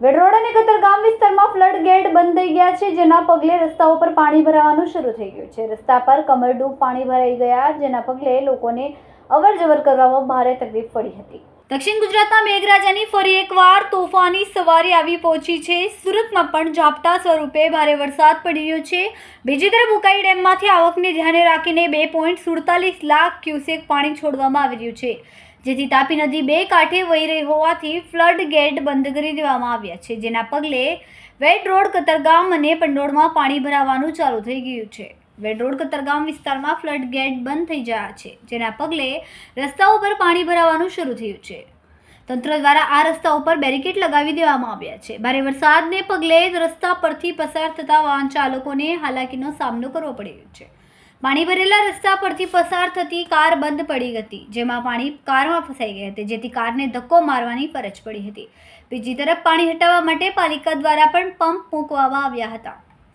વેડરોડ અને કતરગામ વિસ્તારમાં flood gate બંધ થઈ ગયા છે, જેના પગલે રસ્તા ઉપર પાણી ભરાવાનું શરૂ થઈ ગયું છે. રસ્તા પર કમરડૂબ પાણી ભરાઈ ગયા, જેના પગલે લોકોને અવર જવર કરવામાં ભારે તકલીફ પડી હતી. દક્ષિણ ગુજરાતના મેઘરાજાની ફરી એકવાર તોફાની સવારી આવી પહોંચી છે. સુરતમાં પણ ઝાપટા સ્વરૂપે ભારે વરસાદ પડી રહ્યો છે. બીજી તરફ ઉકાઈ ડેમમાંથી આવકને ધ્યાને રાખીને બે પોઈન્ટ સુડતાલીસ લાખ ક્યુસેક પાણી છોડવામાં આવી રહ્યું છે. જેથી તાપી નદી બે કાંઠે વહી રહી હોવાથી ફ્લડ ગેટ બંધ કરી દેવામાં આવ્યા છે. જેના પગલે વેટ રોડ, કતરગામ અને પંડોળમાં પાણી ભરાવાનું ચાલુ થઈ ગયું છે. વેડ રોડ કતરગામ વિસ્તારમાં ફ્લડ ગેટ બંધ થઈ ગયા છે, જેના પગલે રસ્તાઓ પર પાણી ભરાવાનું શરૂ થયું છે. તંત્ર દ્વારા આ રસ્તા ઉપર બેરિકેડ લગાવી દેવામાં આવ્યા છે. ભારે વરસાદને પગલે રસ્તા પરથી પસાર થતા વાહન ચાલકોને હાલાકીનો સામનો કરવો પડી રહ્યો છે. પાણી ભરેલા રસ્તા પરથી પસાર થતી કાર બંધ પડી હતી, જેમાં પાણી કારમાં ફસાઈ ગઈ હતી, જેથી કારને ધક્કો મારવાની ફરજ પડી હતી. બીજી તરફ પાણી હટાવવા માટે પાલિકા દ્વારા પણ પંપ મૂકવામાં આવ્યા હતા.